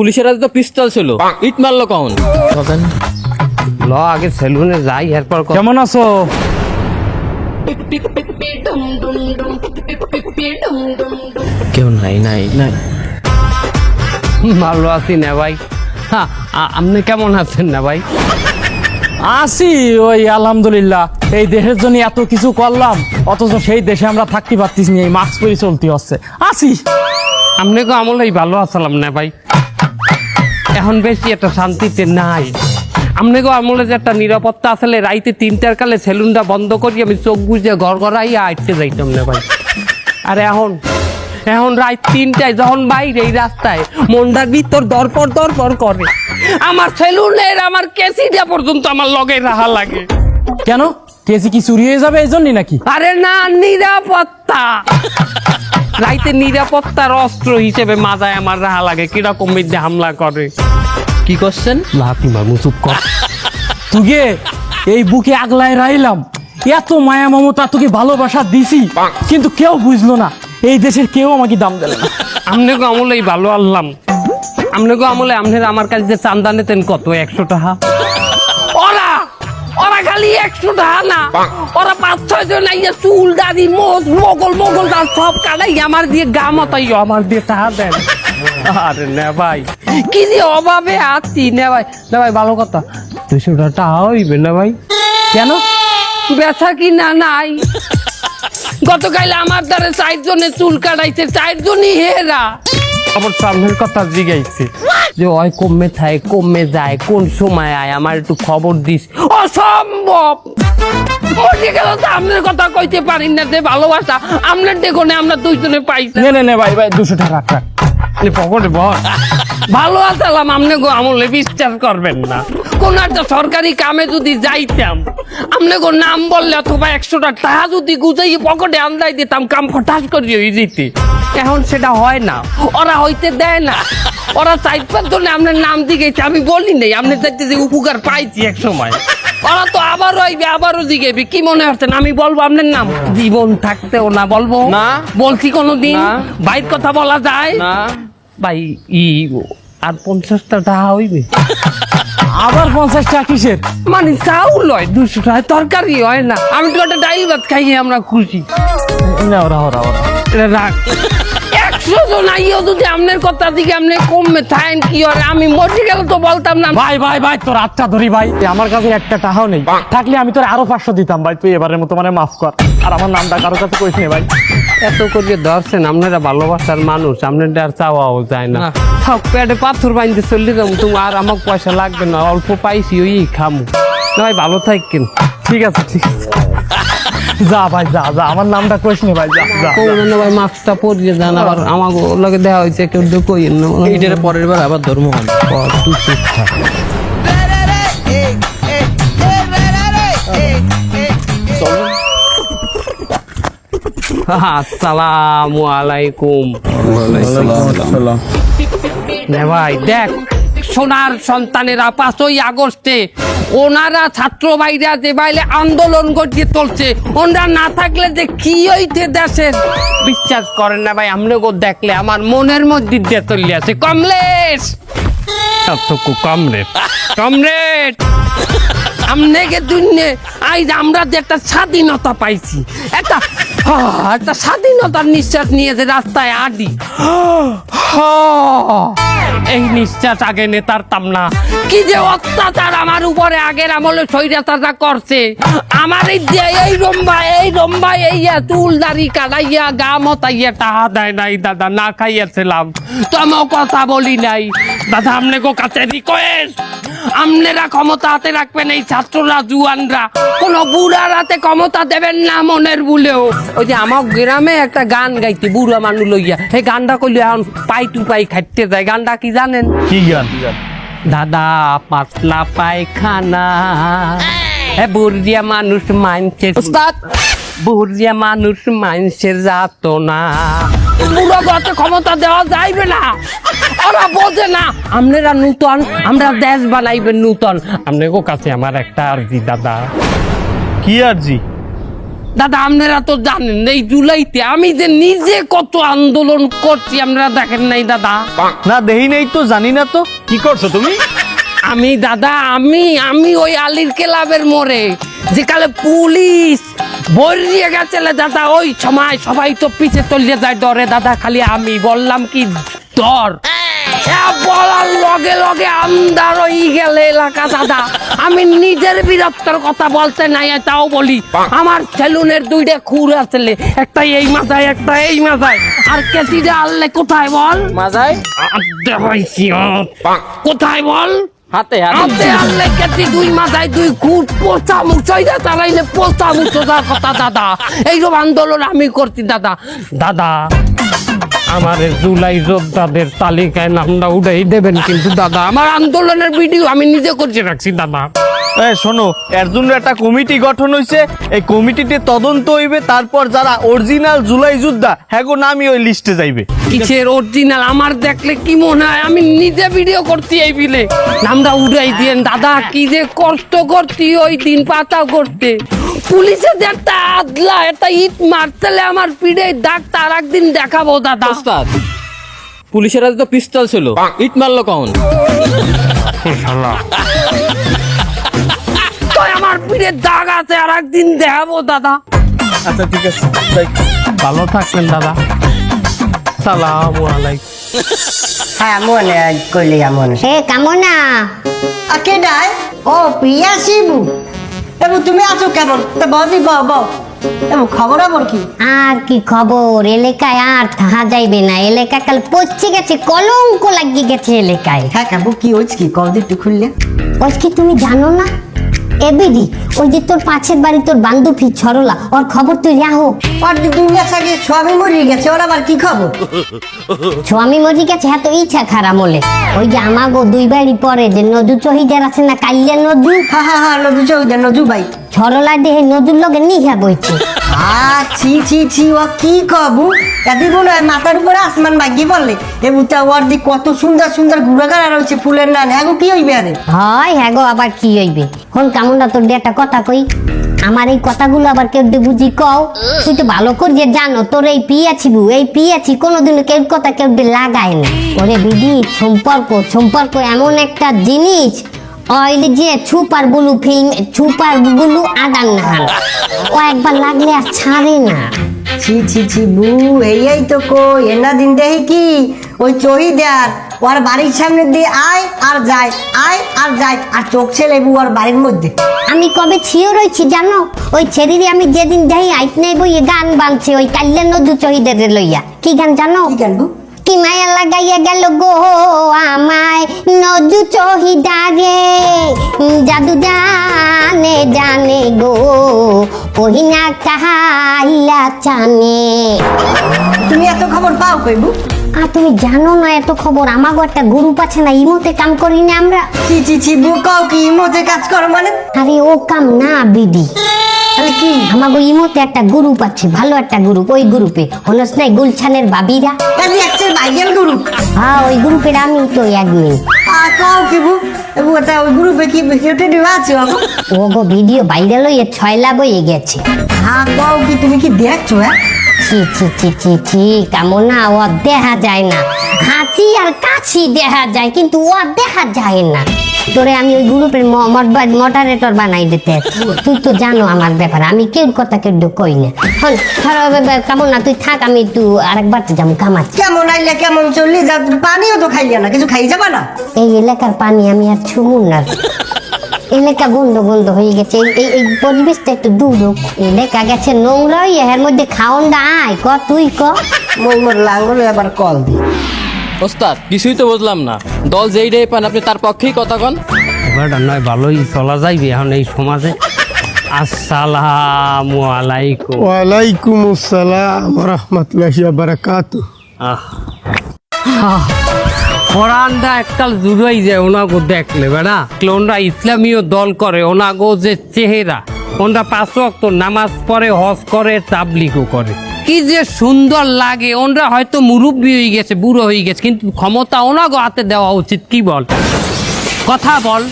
পুলিশের হাতে তো পিস্তল ছিল। ইট মারলো কখন? ল আগে সেলুনে যাই এরপর কেমন আছো? কেউ নাই নাই নাই। ভালো আছি না ভাই। হ্যাঁ আপনি কেমন আছেন না ভাই? আছি ওই আলহামদুলিল্লাহ। এই দেশের জন্য এত কিছু করলাম অথচ সেই দেশে আমরা থাকতে পারতেছি না এই মাস্ক পরে চলতে হচ্ছে। আসি আছি আপনাকে আমলেই ভালো আছিলাম না ভাই। এখন বেশি একটা শান্তিতে নাই। আপনাকে আমলে যে একটা নিরাপত্তা আসলে রাইতে তিনটার কালে সেলুনটা বন্ধ করি আমি চোখ বুঝে ঘর ঘরাই আইতে যাইতাম না ভাই। আর এখন এখন রাত তিনটায় যখন বাইরে এই রাস্তায় মনটার ভিতর দরপর দরপর করে। আমার সেলুনের আমার কেসিটা পর্যন্ত আমার লগে রাহা লাগে। কেন? কেসি কি চুরি হয়ে যাবে এই জন্যই নাকি? আরে না নিরাপত্তা। রাইতে নিরাপত্তার অস্ত্র হিসেবে মাথায় আমার রাহা লাগে কীরকম মিথ্যে হামলা করে? কি করছেন? লাকি মামু চুপ কর। তুগে এই বুকে আগলায় রাইলাম। এত মায়া মমতা তোকে ভালোবাসা দিছি কিন্তু কেউ বুঝলো না। এই দেশের কেউ আমাকে দাম দিল না। আমনেগো আমলেই ভালো আনলাম। আমনেগো আমলে আমনের আমার কাছে যে চান্দা নিতেন কত? একশো টাকা। খালি একশো টাকা না। ওরা পাঁচ ছয় জন আইয়া চুল দাড়ি মোজ মোগল মোগল দাঁত সব কাটাই আমার দিয়ে গা মতাই আমার দিয়ে টাকা দেন। আরে না ভাই। কি যে অভাবে আছি না ভাই না ভাই ভালো কথা। দুশো টাকা হইবে না ভাই। কেন? বেচা কি না নাই? গতকাল আমার দ্বারা চার জনে চুল কাটাইছে চারজনই হেরা। আবার সামনের কথা জিগাইছে। যে ওই কমে থাকে কমে যায় কোন সময় আয় আমার একটু খবর দিস। অসম্ভব! মরে গেল তো আপনার কথা কইতে পারি না যে ভালোবাসা। আপনার দেখো না আমরা দুইজনে পাইছি নে। নে নে ভাই ভাই দুশো টাকা রাখ রাখ। পকেটে বল ভালো আসালাম আপনি গো আমলে বিশ্বাস করবেন না। কোন একটা সরকারি কামে যদি যাইতাম আপনি গো নাম বললে অথবা একশোটা টাকা যদি গুজাই পকেটে আন্দাই দিতাম কাম ফটাস করিয়ে যেতে। এখন সেটা হয় না। ওরা হইতে দেয় না। ওরা চাইতে জন্য আপনার নাম দিকেছে আমি বলি নাই আপনি চাইতে যে উপকার পাইছি এক সময়। ওরা তো আবারও আইবে আবারও জিগেবি কি মনে হচ্ছেন আমি বলব আপনার নাম? জীবন থাকতেও না বলব? না। বলছি কোনোদিন। বাইর কথা বলা যায়? না। ভাই ই আর পঞ্চাশটা টাকা হইবে? আবার পঞ্চাশ টাকা কিসের? মানে চাউল হয় দুশো টাকা। তরকারি হয় না। আমি তো একটা ডাইল ভাত খাইয়ে আমরা খুশি। না ওরা ওরা ওরা এটা রাখ। একশো জন আইও যদি কথা দিকে থাকেন কি হয়? আমি মরে গেলে তো বলতাম না। ভাই ভাই ভাই তোর আটটা ধরি ভাই। আমার কাছে একটা টাকাও নেই। থাকলে আমি তোর আরও পাঁচশো দিতাম ভাই। তুই এবারের মতো মানে মাফ কর। আর আমার নামটা কারোর কাছে কইস নে ভাই। এত করে ধরছেন আপনারা ভালোবাসার মানুষ আপনাদের আর চাওয়াও যায় না। সব পেটে পাথর বাইন্দে চলে যাব তুমি আর আমার পয়সা লাগবে না অল্প পাইছি ওই খামু। না ভাই ভালো থাকেন। ঠিক আছে ঠিক আছে। যা ভাই যা যা আমার নামটা কইস নে ভাই যা যা। ভাই মাস্কটা পরিয়ে যান আবার আমাকে লগে দেওয়া হয়েছে কেউ কইেন না। এইটার পরের বার আবার ধর্ম হবে তুই চুপ থাক। আসসালামু আলাইকুম। ভাই দেখ সোনার সন্তানেরা পাঁচই আগস্টে ওনারা ছাত্র ভাইরা যে বাইলে আন্দোলন গড়িয়ে চলছে ওনারা না থাকলে যে কি হইতে দেশের? বিশ্বাস করেন না ভাই আমরাও দেখলে আমার মনের মধ্যে দিয়ে চলে আছে কমলেশ! কমরেড। কমরেড! আমনেকে দুনিয়ে আজ আমরা যে একটা স্বাধীনতা পাইছি একটা একটা স্বাধীনতার নিঃশ্বাস নিয়ে যে রাস্তায় আডি এই নিঃশ্বাস আগে নেতারতাম না। কি যে অত্যাচার আমার উপরে আগের আমলে স্বৈরাচারটা করছে। আমার এই যে এই রম্বা এই রম্বা, এই চুল দাড়ি কাটাইয়া, গা মতাইয়া টাহা দেয় নাই, দাদা, না খাইয়াছিলাম। তোমাও কথা বলি নাই। দাদা, আমনে গো কাছে রিকোয়েস্ট আমনেরা ক্ষমতা হাতে রাখবেন এই ছাত্ররা, জুয়ানরা। কোন বুড়ার হাতে ক্ষমতা দেবেন না মনের বুলেও। ওই যে আমার গ্রামে একটা গান গাইতে বুড়া মানুষ লইয়া। সেই গানটা কইলে এখন পাই টু পাই খাইতে যায়। গানটা কি জানেন? কি গান? দাদা পাতলা পায়খানা। এ বুড়িয়া মানুষ মানছে বুড়িয়া মানুষ মানুষের যাত না বুড়ো গতে ক্ষমতা দেওয়া যাইবে না। ওরা বোঝে না আপনারা নূতন আমরা দেশ বানাইবেন নূতন। আপনাদের কাছে আমার একটা আর্জি দাদা। কি আর জি দাদা আপনারা তো জানেন এই জুলাইতে আমি যে নিজে কত আন্দোলন করছি আপনারা দেখেন নাই দাদা। না দেহি নেই তো জানি না তো। কি করছ তুমি? আমি দাদা আমি আমি ওই আলির ক্লাবের মোড়ে যেকালে পুলিশ বরিয়ে গেছিলে দাদা ওই সময় সবাই তো পিছে চলিয়ে যায় ডরে দাদা খালি আমি বললাম কি ডর এ বলার লগে লগে আন্দার হয়ে গেলে এলাকা দাদা। আমি নিজের বীরত্বর কথা বলতে নাই তাও বলি। আমার সেলুনের দুইটা খুর আছে একটা এই মাথায় একটা এই মাথায় আর কেসিটা আনলে কোথায় বল? আড্ডা কোথায় বল? হাতে হাতে। আনলে কেটে দুই মাথায় দুই খুঁট কথা দাদা। এইরকম আন্দোলন আমি করছি দাদা। দাদা। আমার জুলাই যোদ্ধাদের তালিকায় নামটা উঠাই দেবেন কিন্তু দাদা আমার আন্দোলনের ভিডিও আমি নিজে করছে রাখছি দাদা। শোনো এর জন্য একটা কমিটি গঠন হয়েছে এই কমিটিতে তদন্ত হইবে তারপর যারা অরিজিনাল জুলাই যোদ্ধা হ্যাঁ গো নামই ওই লিস্টে যাইবে। কিসের অরিজিনাল? আমার দেখলে কি মনে হয়? আমি নিজে ভিডিও করছি এই বিলে নামটা উড়াই দিয়েন। দাদা কি যে কষ্ট করছি ওই দিন পাতা করতে। পুলিশে যে একটা আদলা একটা ইট মারতেলে আমার পিঠে দাগ তার একদিন দেখাবো দাদা। ওস্তাদ পুলিশের হাতে তো পিস্তল ছিল। ইট মারলো কখন? তো আমার পিঠে দাগ আছে আর একদিন দেখাবো দাদা। আচ্ছা ঠিক আছে। ভালো থাকবেন দাদা। সালাম আলাইকুম। হ্যাঁ মনে মনে কামনা। আকে ডাই? ও প্রিয়া শিবু। এবু তুমি আছো কেমন তা বদি বউ বউ এবং খবর আবার কি? আর কি খবর? এলাকায় আর থাকা যাইবে না। এলাকা কাল পচে গেছে কলঙ্ক লাগিয়ে গেছে এলাকায়। হ্যাঁ কাবু কি হয়েছে কি? কদি একটু খুললে? ওই কি তুমি জানো না? এবিডি। ওই যে তোর পাশের বাড়ি তোর বান্ধবী ছড়লা ওর খবর তুই রাহো আর যে দুই মাস আগে স্বামী মরে গেছে ওর আবার কি খবর? স্বামী মরে গেছে হ্যাঁ তো ইচ্ছা খারাপ হলে ওই যে আমাগো দুই বাড়ি পরে যে নদু চহিদার আছে না কাল্যা নদু? হা হা হা নদু চহিদার নদু ভাই। ছরলা দেহে নদুর লগে নিহা বইছে। আ ছি ছি ছি ও কি কবু? এদি মনে হয় মাথার উপরে আসমান ভাগ্যি বললে এবু তা ওর দি কত সুন্দর সুন্দর ঘুরাঘাড়া রয়েছে ফুলের নান হ্যাঁ গো, কি হইবে আরে? হয় হ্যাঁ গো আবার কি হইবে? হন কেমন তোর দিয়ে একটা কথা কই। আমার এই কথাগুলো আবার কেউ বুঝি কও? তুই তো ভালো করে যে জানো তোর এই পিয়াছিবু এই পিয়াছি কোনোদিনও কেউ কথা কেউ লাগায় না। ওরে বিধি সম্পর্ক সম্পর্ক এমন একটা জিনিস। যে ফিল্ম আদান নাহান ও একবার লাগলে আর ছাড়ে না। ছি ছি ছি বু তো কই এনা দিন দেখি কি? ওই চহিদার ওর বাড়ির সামনে দিয়ে আয় আর যায় আয় আর যায় আর চোখ ছেলে বু ওর বাড়ির মধ্যে। আমি কবে ছিও রয়েছি জানো? ওই ছেড়িরে আমি যেদিন যাই আইত নেই বই গান বানছে ওই কাল্যাণ নদু চহিদের লইয়া। কি গান জানো? কি জানবু কি মায়া লাগাইয়া গেল গো আমায়। নদু চহিদারে জাদু জানে জানে গো। কহিনা কাহাইলা চানে। তুমি এত খবর পাও কইবু আর তুমি জানো না এত খবর? আমাগো একটা গ্রুপ আছে না ইমোতে কাম করি না আমরা। ছি ছি ছি বু কাও কি? মধ্যে কাজ করো মানে? আরে ও কাম না বিডি। তাহলে কি? আমাগো ইমোতে একটা গ্রুপ আছে ভালো একটা গ্রুপ ওই গ্রুপে। হনস নাই গুলছানের বাবিরা? তাহলে একটা ভাইয়াল গুরু। হ্যাঁ ওই গ্রুপের আমি তো আর কাও কি বু? এটা ওই গ্রুপে কি দেওয়া আছে? ও গো ভিডিও ভাইরাল হয়ে ছয়লা বয়ে গেছে। হ্যাঁ কাও কি? তুমি কি দেখছ হ্যাঁ? ছি ছি ছি ছি ছি কামনা ও দেখা যায় না। হাতি আর কাছি দেখা যায় কিন্তু ও দেখা যায় না। তোরে আমি ওই গ্রুপের মডারেটর বানাই দিতে। তুই তো জানো আমার ব্যাপার আমি কেউ কথা কেউ কই না। হন কেমন না তুই থাক আমি একটু আরেকবার তো যাব কামাচ্ছি। কেমন আইলে কেমন চললি পানিও তো খাইলে না কিছু খাই যাবা না? এই এলাকার পানি আমি আর ছুমুন না। এলাকা গন্ধ গন্ধ হয়ে গেছে। এই- এই পরিবেশটা একটু দূর হোক। এলাকা গেছে নোংরা এর মধ্যে খাওন দা আয়। ক তুই ক। মই মোর লাঙ্গলে আবার কল দি। ওস্তাদ কিছুই তো বুঝলাম না। দল যেই রে পান আপনি তার পক্ষেই কথা কন। ব্যাপারটা নয় ভালোই চলা যাইবে এখন এই সমাজে। আসসালামু আলাইকুম। ওয়ালাইকুম আসসালাম রহমতুল্লাহি বারাকাতু আহ। কোরআনটা এককাল জুড়াই যায় ওনাগো দেখলে বেড়া। ওনরা ইসলামীয় দল করে, ওনাগো যে চেহারা। ওনরা পাঁচ ওয়াক্ত নামাজ পড়ে, হজ করে, তাবলিগও করে। কি যে সুন্দর লাগে, ওনরা হয়তো মুরব্বী হয়ে গেছে, বুড়ো হয়ে গেছে, কিন্তু ক্ষমতা ওনাগো হাতে দেওয়া উচিত, কি বল? কথা বল।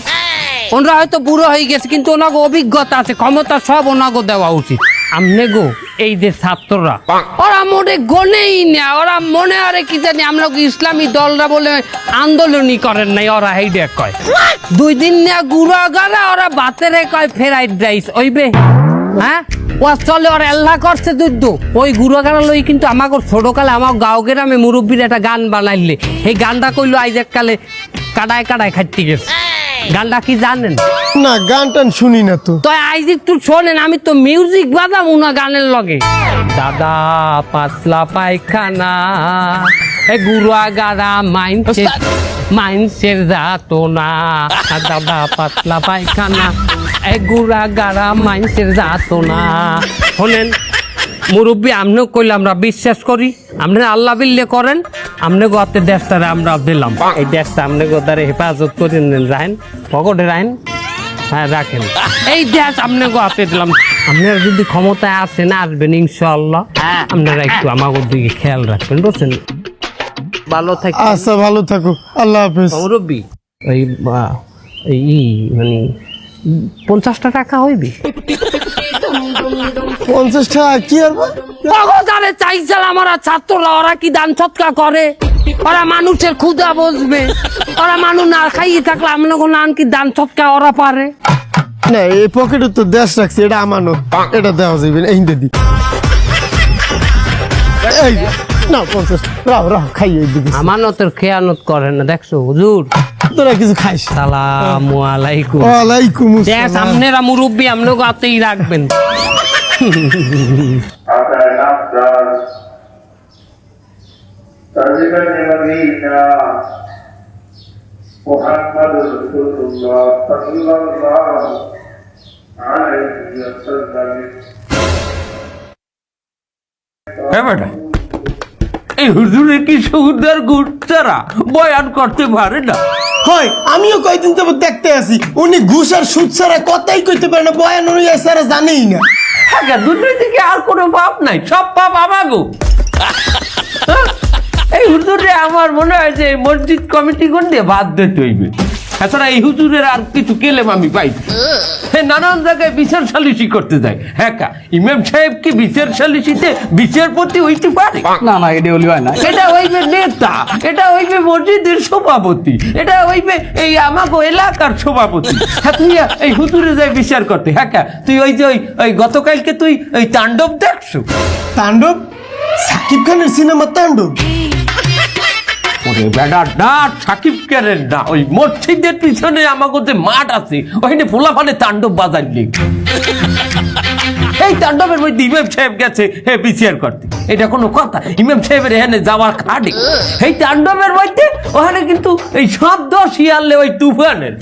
ওনরা হয়তো বুড়ো হয়ে গেছে, কিন্তু ওনাগো অভিজ্ঞতা আছে, ক্ষমতা সব ওনাগো দেওয়া উচিত। আমনে গো এই যে ছাত্ররা। ওরা মনে গনেই না ওরা মনে আরে কি জানি আমরা ইসলামী দলরা বলে আন্দোলনই করেন নাই ওরা হেইডে কয়। দুই দিন না গুড়া গাড়া ওরা বাতেরে কয় ফেরাইড রাইস ওইবে। হ্যাঁ? ও চলে ওর আল্লাহ করছে দুধ। ওই গুড়া গাড়া লই কিন্তু আমাকে ছোটকালে আমার গাঁও গ্রামে মুরব্বীর একটা গান বানাইলে। এই গানটা কইলো আইজাক কালে কাটায় কাটায় খাইতে গেছে। গানটা কি জানেন? না গান টান শুনি না তো। তো আইজ একটু শোনেন আমি তো মিউজিক বাজাবো না গানের লগে। দাদা পাতলা পায়খানা এ গুড়া গাড়া মাইন্সের মাইন্সের যাতো না। দাদা পাতলা পায়খানা এ গুড়া গাড়া মাইন্সের যাতো না। শোনেন মুরব্বী আমনেও কইলে আমরা বিশ্বাস করি। আপনি আল্লাহ বিল্লে করেন। আমনে আপনি দেশটারে আমরা দিলাম। এই দেশটা আমনে গোদারে হেফাজত করে নেন রাহেন পকেটে রাহেন হ্যাঁ রাখেন। এই দেশ আপনি হাতে দিলাম। আপনারা যদি ক্ষমতায় আসেন আসবেন ইনশাল্লাহ আপনারা একটু আমার দিকে খেয়াল রাখবেন বুঝছেন? ভালো থাকি আচ্ছা ভালো থাকো আল্লাহ হাফেজ। ওই আহ, এই মানে পঞ্চাশটা টাকা হইবে? পঞ্চাশ টাকা কি আর বা? ভগবানে চাইছিল আমরা ছাত্ররা ওরা কি দান সৎকা করে? ওরা মানুষের ক্ষুদা বসবে ওরা মানুষ না খাইয়ে থাকলে আমি নান কি দান সৎকা ওরা পারে। না এই পকেটে তো দেশ রাখছি এটা আমানত এটা দেওয়া যাবে এই দি এই না পঞ্চাশ রাও রাও খাইয়ে দিবি। আমানতের খেয়ানত করে না দেখছ হুজুর? তোরা কিছু খাইস সালামু আলাইকুম ওয়ালাইকুম দেখ আসসালাম আপনারা মুরব্বী আপনাকে হাতেই রাখবেন حتى نفسا تجد المدينة محمد رسول الله صلى الله عليه وسلم হ্যাঁ বেটা এই হুজুরে কি সুন্দর বয়ান করতে পারে না। হয় আমিও কয়দিন তো দেখতে আছি। উনি ঘুষ আর সুদ ছাড়া কথাই কইতে পারে না বয়ান অনুযায়ী ছাড়া জানেই না। হ্যাঁ দুর্নীতিকে আর কোনো পাপ নাই সব পাপ আমাগো। এই হুজুরে আমার মনে হয় যে মসজিদ কমিটি করতে বাদ দিতে হইবে। এছাড়া এই হুজুরের আর কিছু কেলেম আমি পাই। হ্যাঁ নানান জায়গায় বিচার সালিসি করতে যায়। হ্যাঁ কা ইমাম সাহেব কি বিচার সালিসিতে বিচারপতি হইতে পারে? না না এটা হলি হয় না। এটা হইবে নেতা এটা হইবে মসজিদের সভাপতি এটা হইবে এই আমাকে এলাকার সভাপতি। হ্যাঁ তুই এই হুতুরে যাই বিচার করতে হ্যাঁ কা? তুই ওই যে ওই ওই গতকালকে তুই ওই তাণ্ডব দেখছ? তাণ্ডব? সাকিব খানের সিনেমা তাণ্ডব? ওরে বেডা ডাট সাকিব কেনের না, ওই মসজিদের পিছনে আমাকে যে মাঠ আছে ওখানে পোলাপানে তাণ্ডব বাজার লিখ এই তাণ্ডবের মধ্যে ইমাম সাহেব গেছে, হে, বিচার করতে। এটা কোনো কথা। ইমাম সাহেবের এখানে যাওয়ার খাটে। এই তাণ্ডবের মধ্যে ওখানে কিন্তু এই শব্দ শিয়ালে ওই তুফানের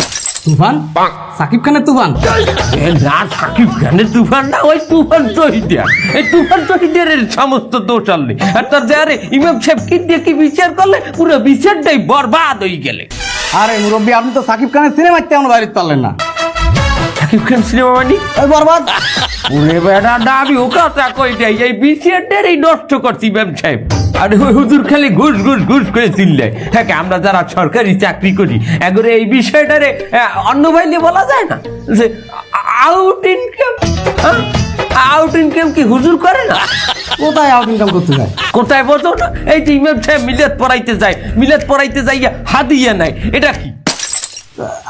তুফান? সাকিব খানের তুফান? না সাকিব খানের তুফান না ওই তুফান শহীদের এই তুফান শহীদের এর সমস্ত দোষ আনলে আর তার যে আরে ইমাম সাহেব কি দিয়ে কি বিচার করলে পুরো বিচারটাই বরবাদ হয়ে গেলে। আরে মুরব্বী আপনি তো সাকিব খানের সিনেমা তেমন বাইরে পারলেন না। সাকিব খান সিনেমা মানে ওই বরবাদ। ওরে বেটা না আমি ও কথা কই যাই। এই বিচারটার এই নষ্ট করছি ইমাম সাহেব। আর ওই হুজুর খালি ঘুষ ঘুষ ঘুষ করে চিল্লে হ্যাঁ আমরা যারা সরকারি চাকরি করি একবারে এই বিষয়টারে আহ, অন্য বাইলে বলা যায় না? যে আউট ইনকাম আউট ইনকাম কি হুজুর করে না? কোথায় আউট ইনকাম করতে যায়? কোথায় বলতো না? এই যে ইমাম সাহেব মিলাদ পড়াইতে যায় মিলাদ পড়াইতে যাইয়া হাদিয়া নাই এটা কি?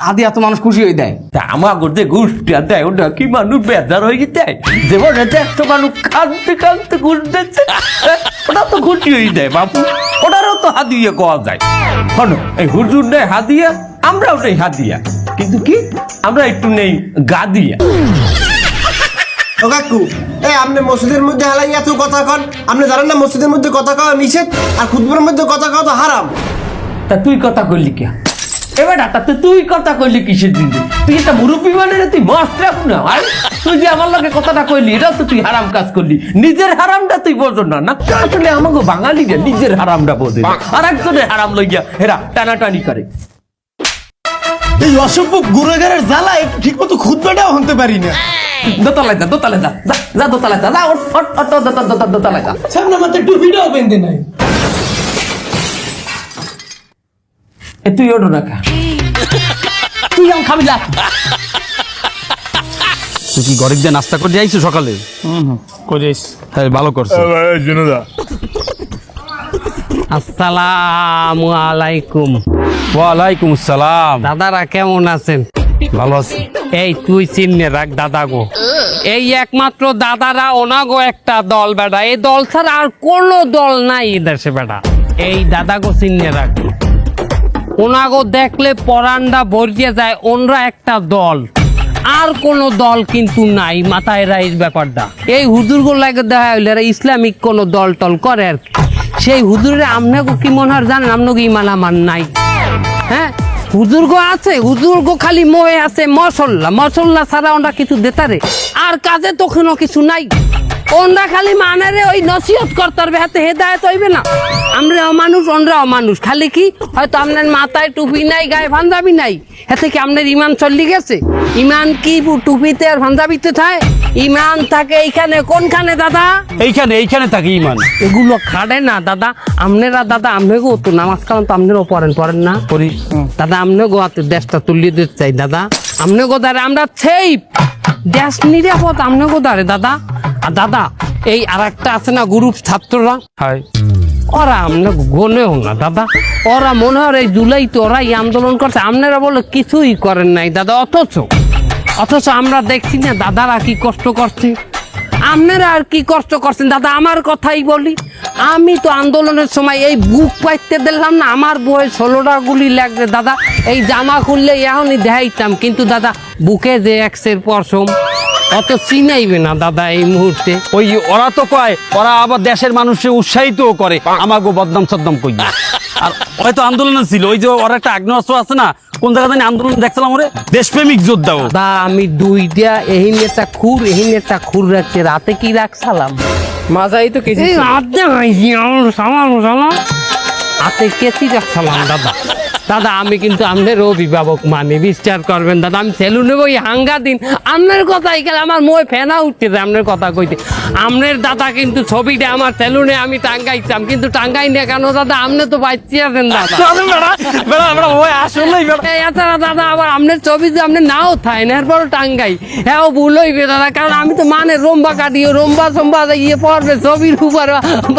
আদি এত মানুষ খুশি হয়ে দেয়। তা আমার ঘুষটা দেয় ওটা কি মানুষ বেজার হয়ে দেয়? যেমন এটা একটা মানুষ কাঁদতে কাঁদতে ঘুষ দিচ্ছে ওটা তো খুশি হয়ে দেয় বাবু ওটারও তো হাদিয়া কোয়া যায়। শোনো এই হুজুর নেই হাদিয়া আমরাও নেই হাদিয়া। কিন্তু কি? আমরা একটু নেই গাদিয়া। ও কাকু এই আপনি মসজিদের মধ্যে হালাই এত কথা কন আপনি জানেন না মসজিদের মধ্যে কথা কওয়া নিষেধ আর খুদবার মধ্যে কথা কওয়া তো হারাম। তা তুই কথা কইলি কে? এবার তাতে তুই কথা কইলি কিসের দিন তুই একটা মুরব্বী মানে তুই মস্ত না আর তুই যে আমার লগে কথাটা কইলি এটাও তো তুই হারাম কাজ করলি। নিজের হারামটা তুই বোঝো না না? আসলে আমাকে বাঙালিরা নিজের হারামটা বোঝে। আর একজনের হারাম লইয়া হেরা টানাটানি করে। এই অসভ্য গুড়াগারের জ্বালা ঠিক মতো খুদবাটাও হতে পারি না। দোতলায় যা দোতলায় যা যা, দোতলায় যা যা ওঠ, দোতলায় যা। সামনে মাত্র টুপিটাও বেঁধে নাই। এ তুই ওঠো না খা তুই আম খাবি লাগ তুই কি গরিব দিয়ে নাস্তা করে যাইছো সকালে? করিস হ্যাঁ ভালো করছ। আসসালামু আলাইকুম। ওয়ালাইকুম আসসালাম। দাদারা কেমন আছেন? ভালো আছি। এই তুই চিনে রাখ দাদা গো। এই একমাত্র দাদারা ওনাগো একটা দল বেটা এই দল ছাড়া আর কোনো দল নাই এই দেশে বেটা এই দাদা গো চিনে রাখ। ওনাগো দেখলে পরান্ডা ভরিয়ে যায়, ওনরা একটা দল। আর কোন দল কিন্তু নাই, মাথায় রাইজ ব্যাপারটা। এই হুজুরগুলো লাগে দেখা হইলে ইসলামিক কোন দল টল করে আর সেই হুজুরের আমনাগো কি মনে হয় জানেন? আমনাগো ইমান আমার নাই। হ্যাঁ? হুজুর্গ আছে, হুজুর্গ খালি ময়ে আছে, মশল্লা। মশল্লা ছাড়া ওরা কিছু দেতারে। আর কাজে তখনও কিছু নাই। ওনরা খালি মানে রে ওই নসিহত করতার হাতে হেদায়ত হইবে না। আমরাও অমানুষ ওনরাও অমানুষ। খালি কি? হয়তো আপনার মাথায় টুপি নাই গায়ে পাঞ্জাবি নাই। এতে কি আপনার ইমান চল্লি গেছে? ইমান কি টুপিতে আর পাঞ্জাবিতে থাকে ইমান থাকে এইখানে কোনখানে দাদা? এইখানে এইখানে থাকি ইমান। এগুলো খাড়ে না দাদা। আমনেরা দাদা আমনেগো তো নামাজ কালাম তো আমনেরও পড়েন পড়েন না? করি দাদা আমনেগো হাতে দেশটা তুলিয়ে দিতে চাই দাদা। আমনেগো দ্বারে আমরা সেই দেশ নিরাপদ আমনেগো দ্বারে দাদা। আর দাদা এই আর একটা আছে না গ্রুপ ছাত্ররা? হাই ওরা আমনে গনেও না দাদা। ওরা মনে হয় এই জুলাই তো ওরাই আন্দোলন করছে। আপনারা বলে কিছুই করেন নাই দাদা অথচ। অথচ আমরা দেখছি না দাদারা কি কষ্ট করছে। আপনারা আর কি কষ্ট করছেন দাদা আমার কথাই বলি। আমি তো আন্দোলনের সময় এই বুক পাইতে দিলাম না আমার বয়স ষোলোটা গুলি লাগবে দাদা। এই জামা খুললে এখনই দেখাইতাম। কিন্তু দাদা বুকে যে এক্সের পশম অত চিনাইবে না দাদা এই মুহূর্তে। ওই ওরা তো কয় ওরা আবার দেশের মানুষকে উৎসাহিত করে। আমাকে বদনাম সদ্দাম কই আর হয়তো আন্দোলন ছিল ওই যে ওর একটা আগ্নেয়াস্ত্র আছে না কোন জায়গা জানি আন্দোলন দেখছিলাম ওরে দেশপ্রেমিক যোদ্ধাও দা আমি দুইটা এই নেতা খুর এই নেতা খুর রাখছে রাতে কি রাখছিলাম? মাজাই তো কিছু রাতে আমার সামান সামান হাতে কেসি রাখছিলাম দাদা। দাদা আমি কিন্তু আপনার অভিভাবক মানে বিশ্বাস করবেন দাদা আমি সেলুনে ওই হাঙ্গা দিন আপনার কথা এখানে আমার মই ফেনা উঠতেছে আপনার কথা কইতে। আপনার দাদা কিন্তু ছবিটা আমার সেলুনে আমি টাঙ্গাইতাম কিন্তু টাঙ্গাই না কেন দাদা আপনি তো বাচ্চি আছেন দাদা। এই এছাড়া দাদা আবার আপনার ছবি যে আপনি নাও থাই না এরপর টাঙ্গাই। হ্যাঁ ও ভুল হইবে দাদা কারণ আমি তো মানে রম্বা কাটিও রম্বা সোম্বা ইয়ে পড়বে ছবির উপর।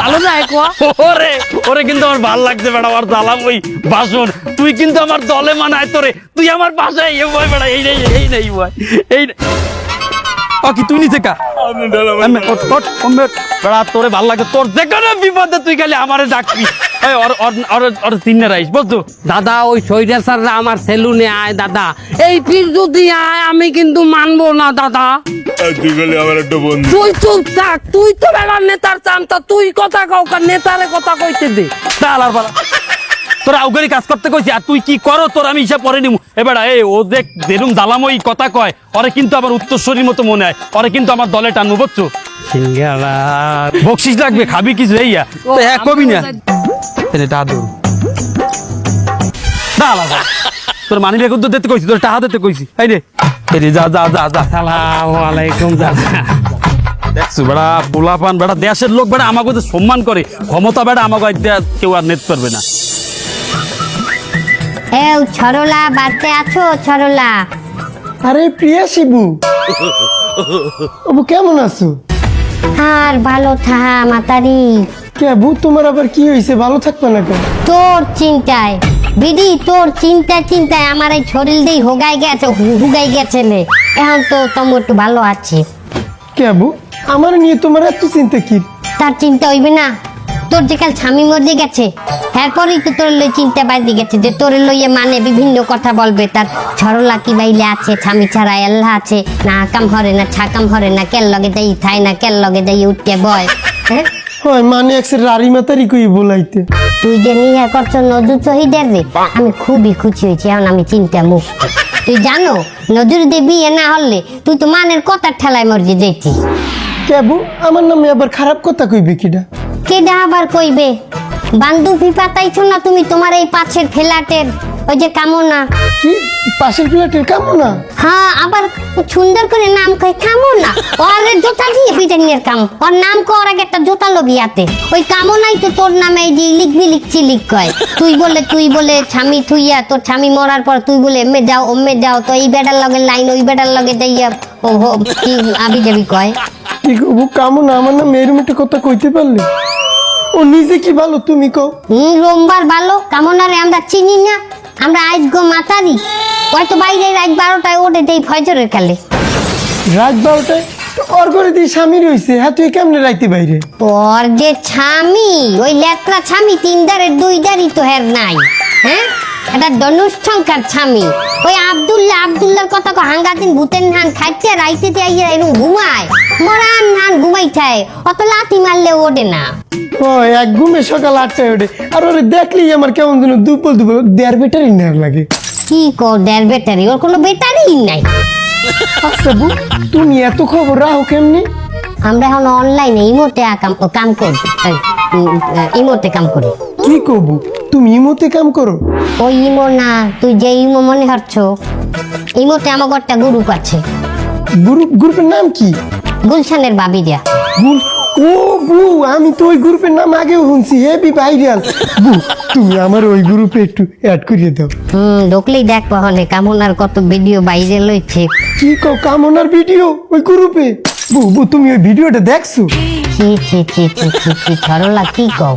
ভালো যায় কোয়া? ওরে ওরে কিন্তু আমার ভালো লাগছে বেড়া আমার জ্বালাম ওই বাসন। তুই কিন্তু আমার দলে মানায় তোরে। তুই আমার বাসায় এই বয় বেড়া এই নেই এই নেই বয় এই কি তুই নিচে কা? বেড়া তোরে ভালো লাগে তোর যেখানে বিপদে তুই খালি আমারে ডাকবি। দাদা ওই সৈরা স্যাররা আমার সেলুনে আয় দাদা। এই পীর যদি আয় আমি কিন্তু মানবো না দাদা। তুই চুপ থাক তুই তো বেড়ার নেতার চামতা তুই কথা কাউ নেতারে কথা কইতে দে। তোর আউগারি কাজ করতে কইছি আর তুই কি করো তোর আমি হিসাব পরে নিমু। এবারে এ ও দেখ যেরম দালাম ওই কথা কয় ওরে কিন্তু আবার উত্তরস্বরীর মতো মনে হয় ওরে কিন্তু আমার দলে টানবো বুঝছ? বকশিস লাগবে খাবি কিছু এইয়া তো হ্যাঁ কবি না। টাহা দৌড় ডালা তোর মানি ব্যাগ তো দিতে কইছি তোর টাহা দিতে কইছি। এই রে এই রে যা যা যা যা। সালাম আলাইকুম দাদা দেখছ বেড়া পোলাপান বেড়া দেশের লোক বেড়া আমাকে সম্মান করে ক্ষমতা বেড়া আমাকে কেউ আর নেত পারবে না। এও ছরলা বাড়তে আছো ছরলা? আরে প্রিয়া শিবু। অবু কেমন আছো? আর ভালো থাহা মাতারি। কে বু তোমার আবার কি হয়েছে ভালো থাকবে না কেন? তোর চিন্তায় বিডি তোর চিন্তা চিন্তায় আমার এই শরীর দিয়ে হোগাই গেছে হুগাই গেছে লে এখন তো তোমার একটু ভালো আছে। কে বু আমার নিয়ে তোমার এত চিন্তা কি? তার চিন্তা হইবে না। তোর যে কাল স্বামী মরে গেছে এরপরই তো তোর লই চিন্তা বাজি গেছে যে তোর লইয়ে মানে বিভিন্ন কথা বলবে তার ছরলা কি বাইলে আছে স্বামী ছাড়া আল্লাহ আছে না কাম হরে না ছাকাম হরে না কেল লগে দেই থাই না কেল লগে দেই উঠতে বয় হ্যাঁ? হয় মানে একসের রারি মাতারি কই বলাইতে। তুই যে নিয়ে করছ নজর শহীদের রে আমি খুবই খুশি হয়েছি এখন আমি চিন্তা মুক্ত তুই জানো নজর দিয়ে এ না হলে তুই তো মানের কথা ঠেলায় মরজি যেতি কে বু আমার নামে আবার খারাপ কথা কইবে কিডা? কেডা আবার কইবে? বান্ধবী পাতাইছো না তুমি? তোমার এই পাশের ফ্ল্যাটের ওই যে কামনা। কি? পাশের ফ্ল্যাটের কামনা? হ্যাঁ আবার সুন্দর করে নাম কই কামনা। ওর জোতা দিয়ে পিটানিয়ার কাম। ওর নাম কর আগে একটা জোতা লবি হাতে। ওই কামনাই তো তোর নামে এই যে লিখবি লিখছি লিখ কয়। তুই বলে তুই বলে স্বামী থুইয়া তোর স্বামী মরার পর তুই বলে এমে যাও ওমে যাও তো এই বেটার লগে লাইন ওই বেটার লগে যাইয়া ও হো কি আবি যাবি কয়? কি কবু কামো আমার না মেয়ের একটা কথা কইতে পারলে? ও নিজে কি ভালো তুমি কও। হুম রোমবার ভালো কামনারে আমরা চিনি না আমরা আজ গো মাতারি। হয়তো বাইরে রাত বারোটায় ওঠে দেই ফজরের খেলে রাত বারোটায়? তো ওর করে দিয়ে স্বামী রয়েছে হ্যাঁ তুই কেমনে রাইতে বাইরে? ওর যে ছামি ওই লেটরা ছামি তিন দারের দুই দারই তো হের নাই হ্যাঁ? এটা ধনুষ্ঠঙ্কার ছামি ওই আব্দুল্লাহ আব্দুল্লাহর কথা কো হাঙ্গাতিন ভূতের নান খাইতে রাইতে দিয়ে এরকম ঘুমায়। মরান নান ঘুমাইছায় অত লাথি মারলে ওঠে না। ও এক ঘুমে সকাল আটটায় ওঠে। আর ওরে দেখলেই আমার কেমন যেন দুপুল দুপুল দেড় বেটারই নেয়ার লাগে। কি কো দেড় ব্যাটারি ওর কোনো ব্যাটারি নাই। আচ্ছা বু তুমি এত খবর রাখো কেমনি? আমরা এখন অনলাইনে ইমোতে কাম কাম করি। ইমোতে কাম করি। কি কবু তুমি ইমোতে কাম করো? ওই ইমো না তুই যে ইমো মনে হচ্ছ ইমোতে আমার একটা গ্রুপ আছে। গ্রুপ গ্রুপের নাম কি? গুলশানের বাবি দিয়া। গুল ও বু আমি তো ওই গ্রুপের নাম আগেও শুনছি ভাইরাল। বু তুমি আমার ওই গ্রুপে একটু অ্যাড করিয়ে দাও। হুম ঢুকলেই দেখ পাহলে কামনার কত ভিডিও বাইরে লইছে কি কও কামনার ভিডিও ওই গ্রুপে? বু বু তুমি ওই ভিডিওটা দেখছ? ছি ছি ছি ছি ছি ছি সরলা কি কও?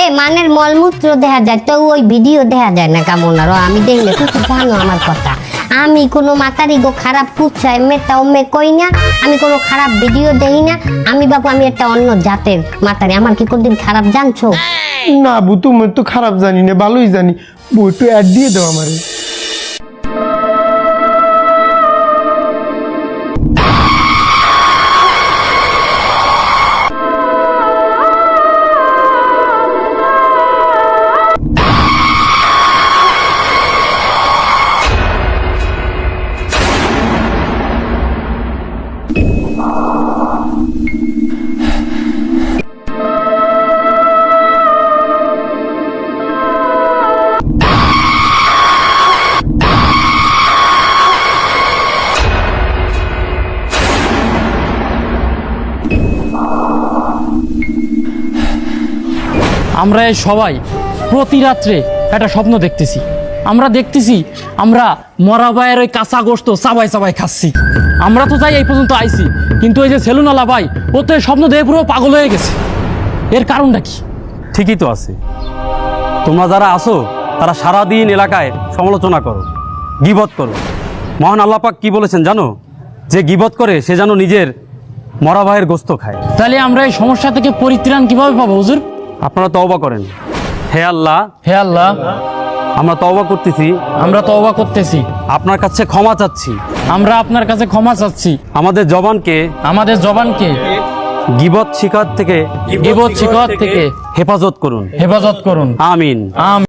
এ মানের মলমূত্র দেখা যায় তো ওই ভিডিও দেখা যায় না কামনার। ও আমি দেখলে তুই তো জানো আমার কথা। আমি কোনো মাতারি গো খারাপ পুচ্ছায় মেটা ওমে কই না, আমি কোনো খারাপ ভিডিও দেই না। আমি বাবু আমি একটা অন্য জাতের মাতারি, আমার কি কোনদিন খারাপ জানছো? না বু, তুমি তো খারাপ জানি না, ভালোই জানি। বু একটু অ্যাড দিয়ে দাও আমারে। আমরা এই সবাই প্রতি রাত্রে একটা স্বপ্ন দেখতেছি। আমরা দেখতেছি আমরা মরা ভাইয়ের ওই কাঁচা গোস্ত চাবাই চাবাই খাচ্ছি। আমরা তো তাই এই পর্যন্ত আইছি কিন্তু ওই যে সেলুনালা ভাই ও তো এই স্বপ্ন দেখে পুরো পাগল হয়ে গেছে। এর কারণটা কি? ঠিকই তো আছে। তোমরা যারা আসো তারা সারাদিন এলাকায় সমালোচনা করো গিবত করো। মহান আল্লাপাক কি বলেছেন জানো? যে গিবত করে সে যেন নিজের মরা ভাইয়ের গোস্ত খায়। তাহলে আমরা এই সমস্যা থেকে পরিত্রাণ কীভাবে পাবো হুজুর? আপনারা তওবা করেন। হে আল্লাহ হে আল্লাহ আমরা তওবা করতেছি। আমরা তওবা করতেছি। আপনার কাছে ক্ষমা চাচ্ছি। আমরা আপনার কাছে ক্ষমা চাচ্ছি। আমাদের জবানকে আমাদের জবানকে গিবত শিকার থেকে গিবত শিকার থেকে হেফাজত করুন। হেফাজত করুন। আমিন। আমিন।